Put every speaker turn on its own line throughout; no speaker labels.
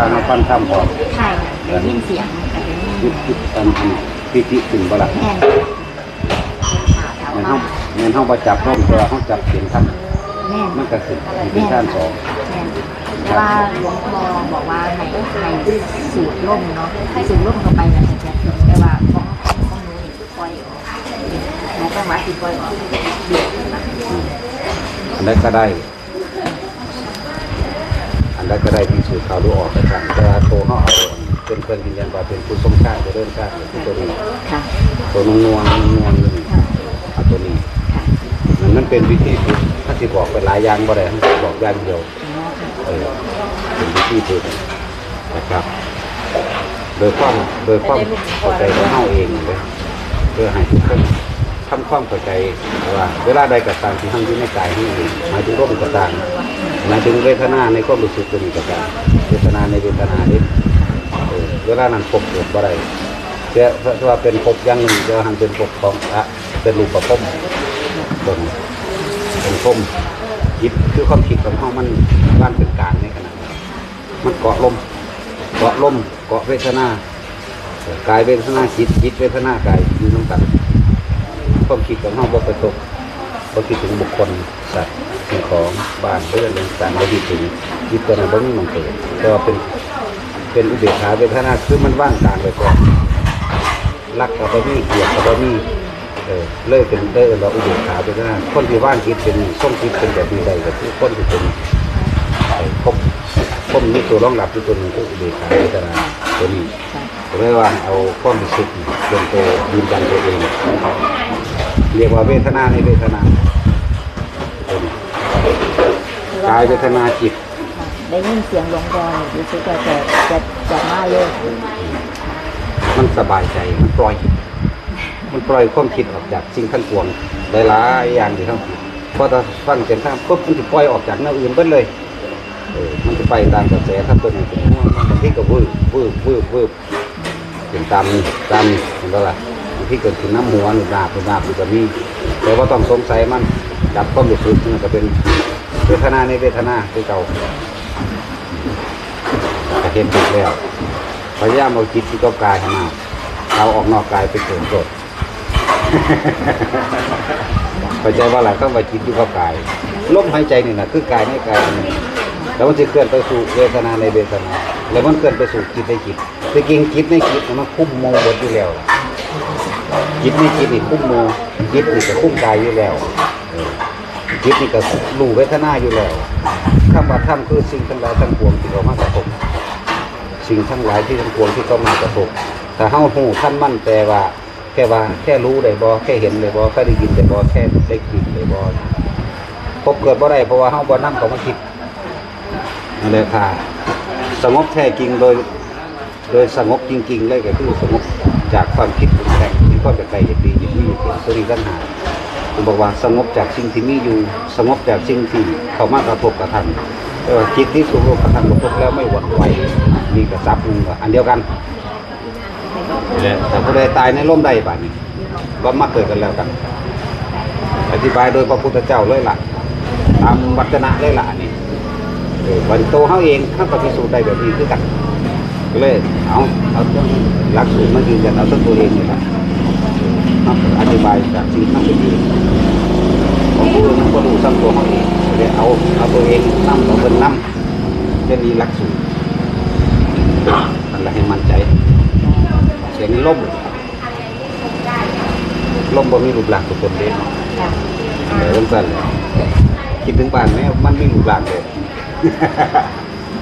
ลาเราฟังคำออก
ใช่ได้ยินเสียงแต่เป็น
คิดคิดอันอันปิติขึ้นบ่ล่ะ
แม่นค่ะถาม
แม่น
ว่า
เฮาแม่นเฮาบ่จับร่มตัวเฮาจับเสียงท่าน
แม่น
มันก็ขึ้นเป็นท่านสอง
แม่นแต่ว่าหลวงพ่อบอกว่าให้ให้สูดลมเนาะให้สูดลมเข้าไปนะจะถึงแต่ว่าของของหนูนี่ปล่อยออกหนูก็ว่าสิปล่อยออกเดือดนะ
อันใดก็ได้ อันใดก็ได้ที่สูตรเขารู้ออกไปกันแต่ว่าโตเฮาเอาเป็นเครื่องยืนยันว่าเป็นผู้ทรงชาติเจริญชาติคือตัวนี้
ค่ะ
ตัวนุ่งนวลนุ่งนวลอยู่นี่
ค่ะ
เอาตัวนี้
ค่ะ
มันมันเป็นวิธีฝึกถ้าสิบอกเป็นหลายอย่างบ่ได้ถ้าสิบอกอย่างเดียว
อ๋อค่ะ
เออเป็นวิธีฝึกนะครับ โดยความโดยความเข้าใจของเฮาเองเลยเพื่อให้ทุกคน ทำความเข้าใจว่า เวลาใดก็ตามที่เฮาอยู่ในกายของเราเองหมายถึงร่มก็ตามหมายถึงเวทนาในความรู้สึกตัวนี้ก็ตามเวทนาในเวทนานี้เออเวลานั้นพบเกิดบ่ได้แต่ถ้าว่าเป็นพบอย่างหนึ่งจะหันเป็นพบของอะเป็นรูปประพบตรงเป็นพมคิดคือความคิดของเฮามันบ้านเป็นกลางในขณะนั้นมันเกาะลมเกาะลมเกาะเวทนากายเวทนาจิตจิตเวทนากายอยู่น้ำกัน ความคิดของเฮาบ่ไปตกบ่คิดถึงบุคคลสัตว์สิ่งของบ้านเรือนเรือนสันบ่คิดถึงจิตตัวนั้นบ่มีมันเกิดแต่ว่าเป็นเป็นอุเบกขาเวทนาคือมันว่างกลางไปก่อนรักกับบ่มีเกลียดกับบ่มีเออเลยเป็นเด้อเราอุเบกขาเวทนาคนที่ว่างจิตเป็นส่งจิตเป็นแบบนี้ได้ก็คือคนที่เป็นไอ้พบผมมีตัวรองรับอยู่ตัวหนึงก็อุเบกขาเวทนาตัวนี้ผมเลยว่าเอาความรู้สึกเป็นตัวยืนยันตัวเอง เรียกว่าเวทนาในเวทนาตัวนี้กายเวทนาจิต
ได้ยินเสียงหลวงพ่อนี่รู้สึกว่าจะจะจะมาเลย
มันสบายใจมันปล่อย มันปล่อยความคิดออกจากสิ่งทั้งปวงหลายๆอย่างที่เขาคิดเพราะถ้าฟังเสียงข้างปุ๊บมันจะปล่อยออกจากแนวอื่นเบิดเลยเออมันจะไปตามกระแสถ้าตัวนี้เป็นห่วงบางทีก็วืบวืบวืบวืบเป็นตามตามเห็นปะล่ะบาง ที่เกิดขึ้นน้ำหัวหรือนาบหรือนาบหรือแบบนี้แต่ว่าต้องสงสัยมันจับความรู้สึกมันก็เป็นเวทนาในเวทนาคือเก่าต่เห็นผิดแล้วพยายามเอาจิตที่กับกายมาเอาออกนอกกายไปเกิดโกรธเข้าใจว่าอะไรต้องไปจิตที่กับกายลมหายใจนี่นะคือกายในกายนี่แล้วมันจะเคลื่อนไปสู่เวทนาในเวทนา แล้วมันเคลื่อนไปสู่จิตในจิตแต่จริงจิตในจิตมันคุ้มโมหมดอยู่แล้ว จิตในจิตนี่คุ้มโมจิตนี่ก็คุ้มกายอยู่แล้วจิตนี่ก็รู้เวทนาอยู่แล้วคำว่าธรรมคือสิ่งทั้งหลายทั้งปวงที่เขามากระทบสิ่งทั้งหลายที่ทั้งปวงที่เขามากระทบแต่เฮาหูท่านมั่นแต่ว่า แค่ว่าแค่รู้ได้บ่แค่เห็นได้บ่แค่ได้ยินได้บ่แค่ได้กลิ่นได้บ่พบเกิดบ่ได้เพราะว่าเฮาบ่นำเขามาคิดนั่นแหละค่ะสงบแท้จริงโดย โดยสงบจริง ๆ เลยก็คือสงบจากความคิดปรุงแต่งที่ก็จะไปอย่างดีอย่างนี้อย่างเป็นสรีปัญหาผมบอกว่าสงบจากสิ่งที่มีอยู่สงบจากสิ่งที่เข้ามากระทบกระทั่งแต่ว่าจิตที่สูงกระทั่งกระทบแล้วไม่หวั่นไหวมีกระซับนึงอันเดียวกันแหละแต่ผู้ใดตายในร่มใดป่านนี้ก็มาเกิดกันแล้วกัน อธิบายโดยพระพุทธเจ้าเลยล่ะตามวัจนะเลยล่ะนี่เออวันโตเขาเองเขาก็พิสูจน์ได้แบบนี้คือกันเลย เอาเอาเรื่องหลักสูตรมายืนยันเอาตัวเองนี่แหละอธิบายจากสิ่งที่เป็นเองของผู้อื่นเขาก็รู้ซ้ำตัวเขาเองก็เลยเอาเอาตัวเองนำตัวเป็นนำจะมีหลักสูตรอะไรให้มั่นใจ เสียงล่มล่มบ่มีรูปร่างตัวตนเด่น
ค่ะ
แต่เรื่องสั้นเลยคิดถึงบ้านแม่มันมีรูปร่างเลย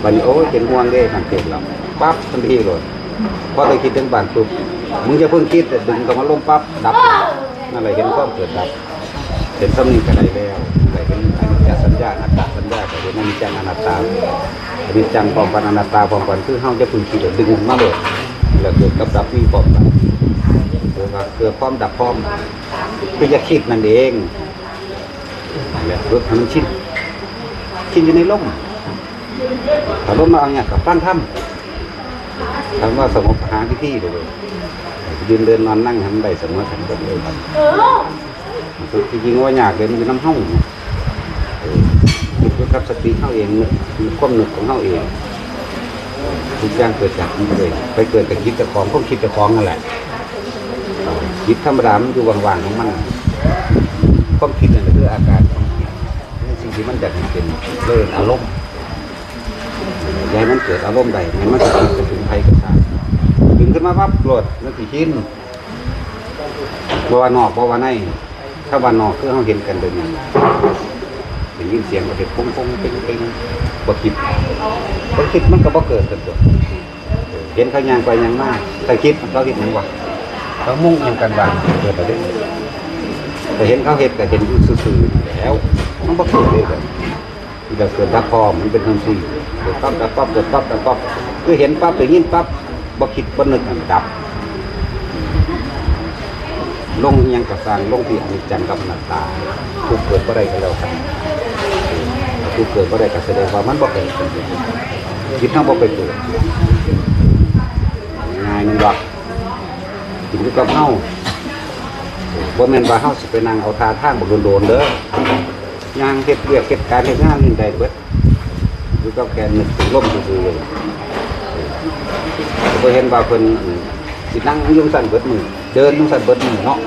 บัดนี้โอ้เป็นห่วงเด้ทางเก็บเรา ปั๊บทันทีเลยพอได้คิดถึงบ้านปุ๊บมึงจะเพิ่งคิดแต่ดึงกลับมาลงปั๊บดับนั่นแหละเห็นความเกิดดับเห็นสำนึกกันได้แล้วแต่เห็นอนิจจสัญญาอนัตตาสัญญาแต่เห็นอนิจจังอนัตตาอนิจจังพร้อมกันอนัตตาพร้อมกันคือเฮาจะพึงคิดแล้วดึงมาเลยแล้วเกิดกับดับมีพร้อมกันเกิดว่าเกิดพร้อมดับพร้อมคือจะคิดนั่นเองและเพื่อให้มันชินชินอยู่ในลมถ้าลมมาเอาเนี่ยกับฟังทำ ทำว่าสงบหาที่ที่เลยยืนเดินนอนนั่งทำได้สมอกันกันเลยจริงๆว่าอยากเลยมันอยู่น้ำห้องคิดว่ากับสติเข้าเองมีความหนึกของเข้าเองทุกอย่างเกิดจากนี้เลยไปเกิดกับคิดกับของก็คิดกับของนั่นแหละคิดธรรมดามันอยู่ว่างๆของมันความคิดนั่นคืออาการของคิดสิ่งที่มันจะเป็นเรื่องอารมณ์ ยายมันเกิดอารมณ์ใดมันมันจะถึงภัยกับชาติดึงขึ้นมาปั๊บโกรธนั่นสิชินบวานอกบว่าในถ้าว่านอกคือเราเห็นกันเดินนี้ได้ยินเสียงก็เห็นปุ้งปุ้งเป่งเป่งบ่คิดบ่คิดมันก็บ่เกิดกันตัวเห็นเขายางไปยางมาแต่คิดเขาเห็นหยังวะเขามุ่งยังกันบางเกิดอะไรแต่เห็นเขาเห็นก็เห็นอยู่ซื่อๆแล้วมันบ่เกิดเลย แบบที่เราเกิดดับพอมันเป็นทังสี่เกิดปั๊บดับปั๊บเกิดปั๊บดับปั๊บคือเห็นปั๊บได้ยินปั๊บบ่คิดบ่นึกอันดับ ลงยังกระสร้างลงที่อนิจจังกับอนัตตาทุกเกิดบ่ได้ก็แล้วกันทุกเกิดบ่ได้ก็แสดงว่ามันบ่เกิดคิดทั้งบ่ไปเกิดง่ายนึงดอกกินอยู่กับเฮาบ่แม่นว่าเฮาสิไปนั่งเอาทาทางบ่โดนๆเด้อ ยางเฮ็ดเวียกเฮ็ดการเฮ็ดงานได้เบิดอยู่กับแกนึกถึงลมซื่อเลยบ่เห็นว่าเพิ่นสินั่งยุ่งสั่นเบิดมือเดินยุ่งสั่นเบิดมือเนาะ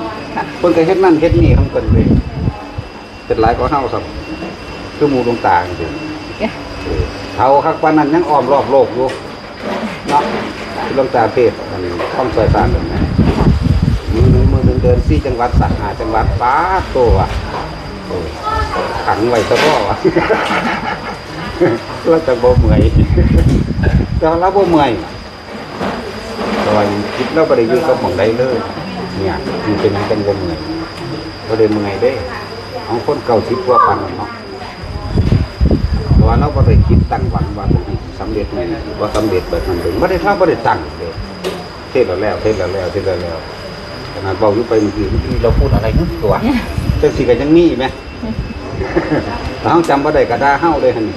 เพิ่นก็เฮ็ดนั่นเฮ็ดนี่ทั้งเพิ่นเลยเป็นหลายกว่าเฮาซับคือหมู่ดวงตาจริงๆเออเขาคักปานนั้นยังอ้อมรอบโลกอยู่เนาะคือดวงตาเทพมันต้องซอยสานกันนะมือหนึ่งมือหนึ่งเดินสี่จังหวัดสักหาจังหวัดป้าดโตอะ ขังไว้ซะบ่วะเราจะบ่เมื่อยแต่ว่าเราบ่เมื่อยต่ว่าคิดเราบ่ได้ยู่กับหม่องใดเลย เนี่ยมันเป็นกันวงเงินก็เลยเมื่อยเด้ของคนเก่าชิดว่าปันเนาะแต่ว่าเราก็ได้คิดตั้งหวังว่าจะสำเร็จไหมว่าสำเร็จแบบนั้นเลยไม่ได้ท่าไม่ได้ตั้งเลยเทศแล้วแล้วเทศแล้วแล้วเทศแล้วแล้ว ขนาดเบาอยู่ไปเมื่อกี้เมื่อกี้เราพูดอะไรนึกตัวจังสิกันยังมีไหมถ้าเราจำบ่ได้กระดาเฮ้าเลยฮันนี่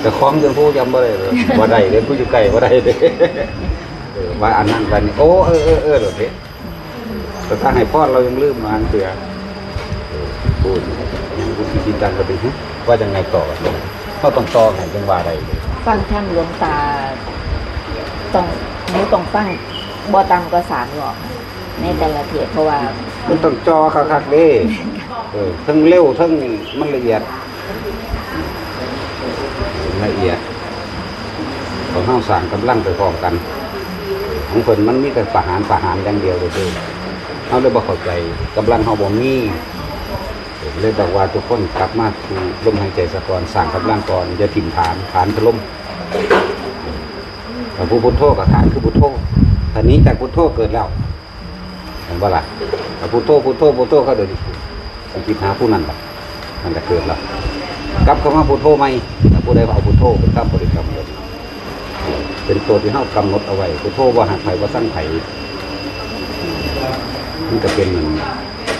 แต่คล้องจนผู้จำบ่ได้เลยบ่ได้เลยผู้อยู่ไกลบ่ได้เลยเออว่าอันนั้นวันนี้โอ้เออเออเออเดี๋ยวนี้แต่ถ้าให้พ่อเรายังลืมมาอันเสือเออพูดยังพูดจริงจังกันไปว่าจะไงต่อเขาต้องต่อไงจังว่าอะไรเลย
ฟังท่านหลวงตาต้องหนูต้องฟังบ่ต่ำกว่าสามรอบ ในแต่ละเทศเพราะว่า
มันต้องจอคักๆเด้เออทั้งเร็วทั้งมันละเอียด ละเอียดของห้าสั่งกำลังไปพร้อมกัน ของคนมันมีแต่ประหารประหารอย่างเดียวเลยเด้อเขาเลยบ่เข้าใจกำลังเขาบ่มีเลยบอกว่าทุกคนกลับมาสู่ลมหายใจสะก่อนสั่งกำลังก่อนอย่าถิ่มฐานฐานถล่มแต่ผู้พุทโธกับฐานคือพุทโธทีนี้จากพุทโธเกิดแล้วเห็นบ่ล่ะพุทโธพุทโธพุทโธเขาเดินไปคิดหาผู้นั้นล่ะนั่นจะเกิดแล้วกลับเข้ามาพุทโธไหมผู้ใดเอาพุทโธเป็นคำบริกรรมเลยเป็นตัวที่เฮากำหนดเอาไว้พุทโธว่าหักไผ่ว่าสร้างไผ่มันจะเป็นเหมือน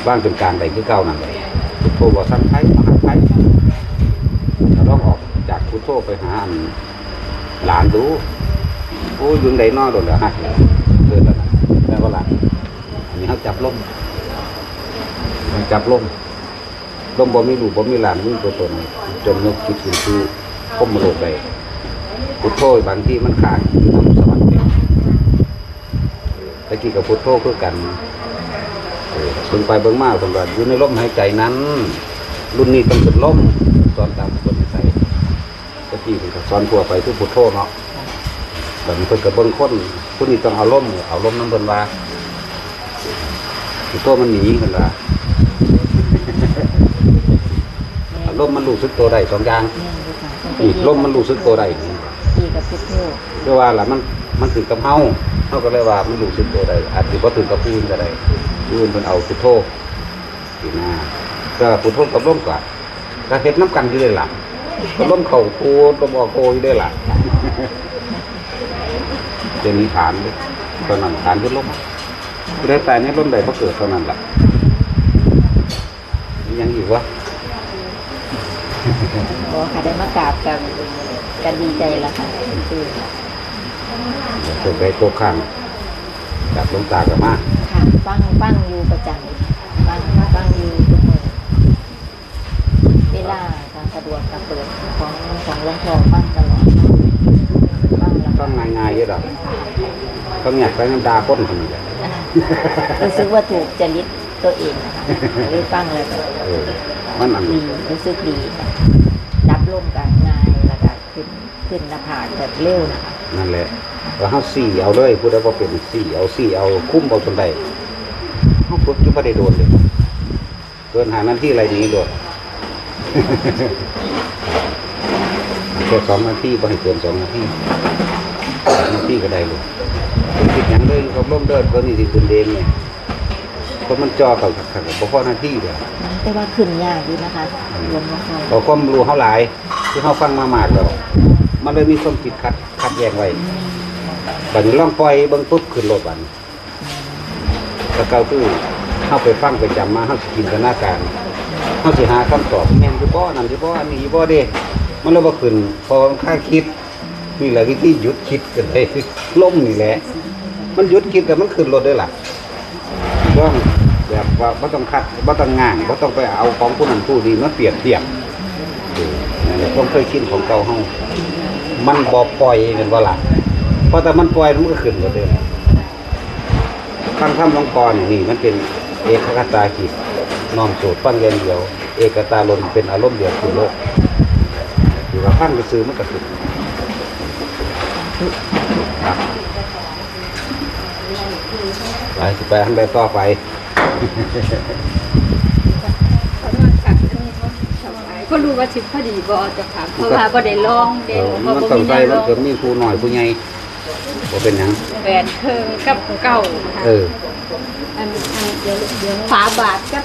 ว่างเป็นกลางใดคือเก้านั่นเลยพุทโธว่าสร้างไผ่ว่าหักไผ่ถ้าลองออกจากพุทโธไปหาอันหลานดูโอ้ยยุงใดนอโดนละหักแล้วเกิดแล้วนะแปลว่าหลา นอันนี้เขาจับลมมันจับลมลมบ่มีลูกบ่มีหลานมีตัวตนจนนกคิดถึงคือพมโลกได้พุทโธบางที่มันขาดอยู่ทำสมาธิตะกี้กับพุทโธคือกันเบิ่งไปเบิ่งมาสำหรับอยู่ในลมหายใจนั้น รุ่นนี้ต้องเป็นลมสอนตามคนใส่ตะกี้เป็นสอนทั่วไปคือพุทโธเนาะแบบนี้เพิ่นกับเบิ่งคนคนนี้ต้องเอาลมเอาลมน้ำเพิ่นว่า พุทโธมันหนีกันว่าเอาลมมันรู้สึกตัวได้สองอย่าง
เนี่ยดูค่ะ
นี่ลมมันรู้สึกตัวได้
ดีกับพุทโธ
เรียกว่าล่ะมันมันถือกับเฮาเฮาก็เลยว่ามันรู้สึกตัวได้อาจสิบ่ถือกับผู้อื่นก็ได้ผู้อื่นเพิ่นเอาพุทโธสินะก็พุทโธกับลมก็ก็เฮ็ดน้ำกันอยู่เลยล่ะก็ลมเข้าโคลมออกโคอยู่ได้ล่ะเดี๋ยวนี้ฐานเลยตอนนั้นฐานคือลม คือได้แต่ในลมใดก็เกิดเท่านั้นล่ะมียังอยู่วะ
บอกค่ะได้มากราบกันกันดีใจแล้วค่ะคือ
เดี๋ยวเกิดไปโตข้างจากหลวงตากับมา
ค่ะฟังฟังอยู่ประจำฟังฟังอยู่ทุกมื้อเวลาการสะดวกการเปิดของของหลวงพ่อฟังตลอดฟังแล้ว
ฟังง่ายๆเยอะดอกฟังอยากฟังน้ำดาคนคนนี้แหละ
รู้สึกว่าถูกจริตตัวเองนะคะได้ฟังแล้วก็
เออมันอัน
ดีรู้สึกดีค่ะรับลมกันง่ายแล้วก็ขึ้นขึ้นหน้าผากแบบเร็วนะคะ
นั่นแหละว่าเฮาสี่เอาเลยผู้ใดบ่เป็นสี่เอาสี่เอาคุ้มเอาจนได้เฮาฝึกอยู่บ่ได้โดนเลยเกินหานาทีอะไรนี้โดดแค่สองนาทีบ่ให้เกินสองนาทีสามนาทีก็ได้เลยเป็น คิดหยังเลยก็ล้มเดินก็นี่สิขึ้นเดงเนี่ยก็มันจ่อกับขัดบ่พอนาที่เดียว
แต่ว่าขึ้นยากดีนะคะรวมมาคอย
เราความรู้เฮาหลายที่เฮาฟังมามากแล้วมันเลยมีความคิดคัดคัดแยกไว้บัดนี้ล่องปล่อยเบิ่งปุ๊บขึ้นรถบัดนี้แล้วก็คือเฮาไปฟังไปจำมาเฮาสิจินตนาการเฮาสิหาคำตอบแม่นอยู่บ่นั่นอยู่บ่อันนี้ยู่บ่เด้มันเลยบ่ขึ้นพอค่าคิด นี่แหละวิธีหยุดคิดกันได้ล่มนี่แหละ มันหยุดคิดแต่มันขึ้นรถได้หล่ะต้องแบบว่าบ่ต้องคัดบ่ต้องง่างบ่ต้องไปเอาของผู้นั้นผู้นี้มาเปรียบเทียบเออนั่นแหละความเคยชินของเก่าเฮามันบ่ปล่อยกันว่าล่ะเพราะแต่มันปล่อยมันก็ขึ้นกว่าเดิมฟังคำหลวงกรนี่มันเป็นเอกคตาจิตน้อมโสดฟังอย่างเดียว เอกตาลมเป็นอารมณ์เดียวคือโลกหรือว่าฟังก็ซื้อมันก็ขึ้น ไปสิไปทางใดต่อไป
ก็รู้ว่าชิพอดีบอจะถามเพราะว่าก็ได้ลอง
เอ
เด่น
อ
เพ
มัน
ราะ
ต้อง
มี
ใส่
แนว
มัน
ลอง
ถึงมีผู้น้อยผู้ใหญ่บ่เป็นหยัง
แหวนเคิงกับเก่าค่ะ
เออ
อันอันเดี๋ยวเดี๋ยวฝาบาทกับ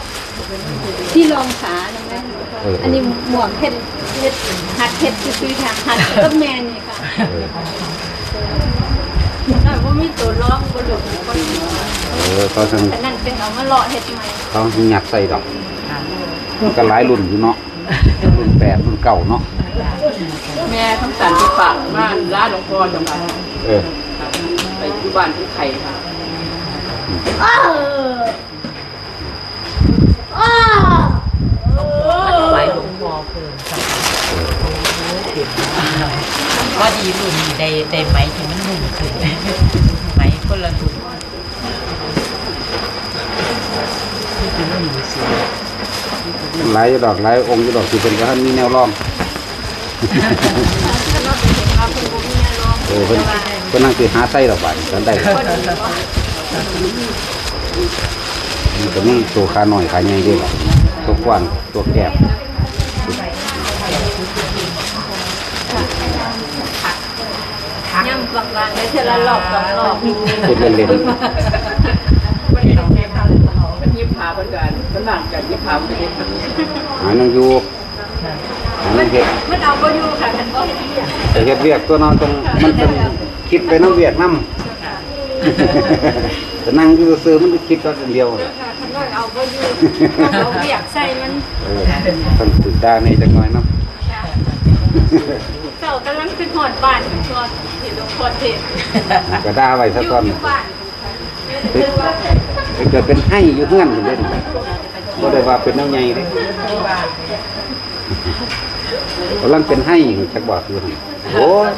ที่รองขาใช่ไหม
เออ
อันนี้หมวกเพชรเพชรหัดเพชรซื้อๆค่ะหัดก็แมนนี่ค่ะ
เออ
แต่ว่ามีตัวร้องก็หลุดก็
เออเขาทั้ง
แต่นั่นเป็นเอามาเลาะเฮ็ดใหม่
เขาทั้งหยัดใส่ดอกมันก็หลายรุ่นอยู่เนาะรุ่นแปดรุ่นเก่าเนาะ
แม่ทั้งสันติฝากบ้านร้านหลวงพ่อจังหวัด
เออ
ไปที่บ้านที่ไข่ค่ะ
ไว้หลวงพ่อเพิ่มสัก ว่าดีรุ่นนี้ได้ได้ไหมที่มันหนุ่มขึ้นไหมคนละรุ่นที่เป็นหนุ่มสิ
หลายอยู่ดอกหลายองค์อยู่ดอกสิเป็นก็ท่านมีแนวร่องเออเพิ่นเพิ่นนั่งสิหาไส้ดอกบาดกันได้มันก็มีตัวขาหน่อยขาใหญ่ด้วยล่ะตัวกว้างตัวแคบ
ย่ำกลางๆได้เท่าละรอบสองรอบ
พูดเล่น
วันนี้น้องแม่พาเลยเป็นยิบพาเพื่อนกันเป็นหลังจากยิบพาเพื่อนกัน
ๆหานังอยู่หานังเฮ็ด
มันเอาก็อยู่ค่ะมันก็เฮ็ดเรียก
แต่เฮ็ดเวียกตัวนอนต้องมันต้องคิดไปน้ำเวียกน้ำแต่นั่งอยู่ซื่อมันคิดก็อันเดียว
ค่ะคันน้อยเอาก็อยู่เอาเบียกใส่มัน
ต้องตื่นตาในจังหน่อยเนาะ
กำลังเป็นหอดบ้านเป็นหอดเห็นหลวงพ่อเทศ
ก็ด่าไว้ซะ
อยู่
ก่อน
อยู่บ้าน
ไปเกิดเป็นให้อยู่เฮือนอยู่เด้นบ่ได้ว่าเป็นแนวใหญ่เด้กำลังเป็นให้อยู่จักบอกอยู่หั่นโอ้ย